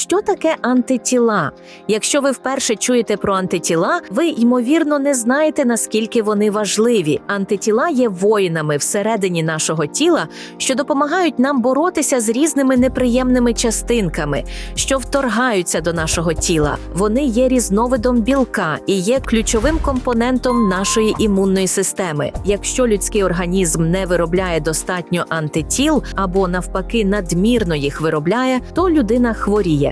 Що таке антитіла? Якщо ви вперше чуєте про антитіла, ви ймовірно не знаєте наскільки вони важливі. Антитіла є воїнами всередині нашого тіла, що допомагають нам боротися з різними неприємними частинками, що вторгаються до нашого тіла. Вони є різновидом білка і є ключовим компонентом нашої імунної системи. Якщо людський організм не виробляє достатньо антитіл або навпаки надмірно їх виробляє, то людина хворіє.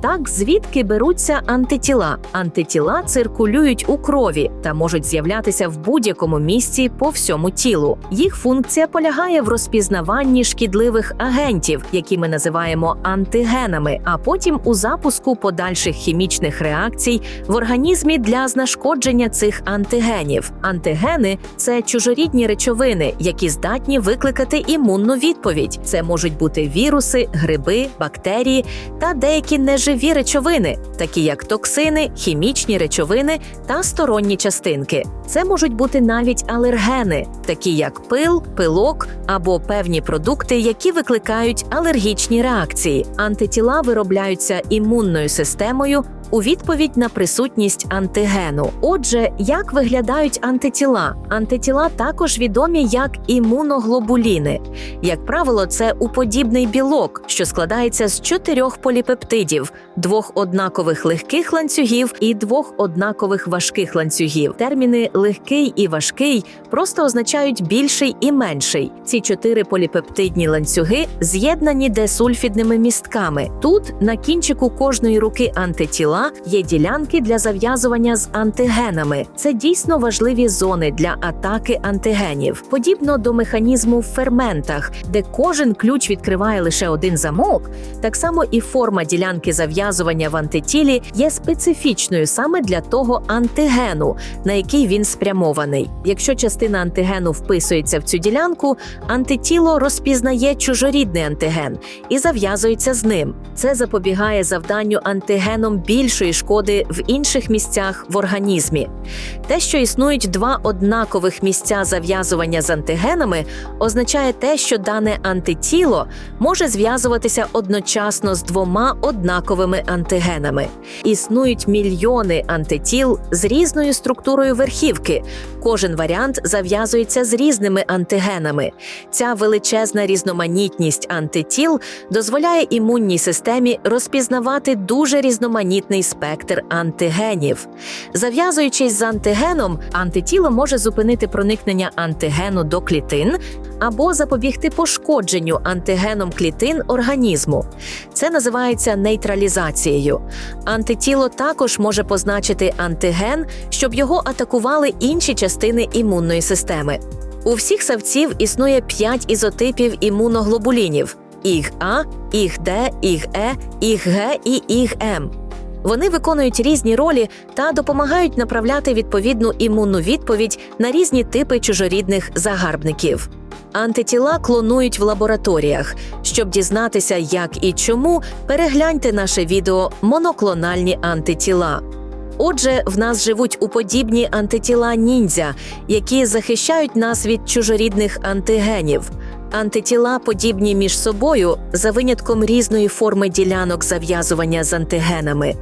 Так, звідки беруться антитіла? Антитіла циркулюють у крові та можуть з'являтися в будь-якому місці по всьому тілу. Їх функція полягає в розпізнаванні шкідливих агентів, які ми називаємо антигенами, а потім у запуску подальших хімічних реакцій в організмі для знешкодження цих антигенів. Антигени це чужорідні речовини, які здатні викликати імунну відповідь. Це можуть бути віруси, гриби, бактерії та деякі неживі речовини, такі як токсини, хімічні речовини та сторонні частинки. Це можуть бути навіть алергени, такі як пил, пилок або певні продукти, які викликають алергічні реакції. Антитіла виробляються імунною системою. У відповідь на присутність антигену. Отже, як виглядають антитіла? Антитіла також відомі як імуноглобуліни. Як правило, це уподібний білок, що складається з чотирьох поліпептидів, двох однакових легких ланцюгів і двох однакових важких ланцюгів. Терміни легкий і важкий просто означають більший і менший. Ці чотири поліпептидні ланцюги з'єднані десульфідними містками. Тут на кінчику кожної руки антитіла є ділянки для зав'язування з антигенами. Це дійсно важливі зони для атаки антигенів, подібно до механізму в ферментах, де кожен ключ відкриває лише один замок. Так само і форма ділянки зав'язування в антитілі є специфічною саме для того антигену, на який він спрямований. Якщо частина антигену вписується в цю ділянку, антитіло розпізнає чужорідний антиген і зав'язується з ним. Це запобігає завданню антигеном більшої шкоди в інших місцях в організмі. Те, що існують два однакових місця зав'язування з антигенами, означає те, що дане антитіло може зв'язуватися одночасно з двома однаковими антигенами. Існують мільйони антитіл з різною структурою верхівки. Кожен варіант зав'язується з різними антигенами. Ця величезна різноманітність антитіл дозволяє імунній системі розпізнавати дуже різноманітний спектр антигенів. Зав'язуючись з антигеном, антитіло може зупинити проникнення антигену до клітин або запобігти пошкодженню антигеном клітин організму. Це називається нейтралізацією. Антитіло також може позначити антиген, щоб його атакували інші частини імунної системи. У всіх савців існує 5 ізотипів імуноглобулінів: іг А, іг Д, іг Е, іг Г і іг М. Вони виконують різні ролі та допомагають направляти відповідну імунну відповідь на різні типи чужорідних загарбників. Антитіла клонують в лабораторіях. Щоб дізнатися, як і чому, перегляньте наше відео Моноклональні антитіла. Отже, в нас живуть уподібні антитіла ніндзя, які захищають нас від чужорідних антигенів. Антитіла подібні між собою за винятком різної форми ділянок зав'язування з антигенами.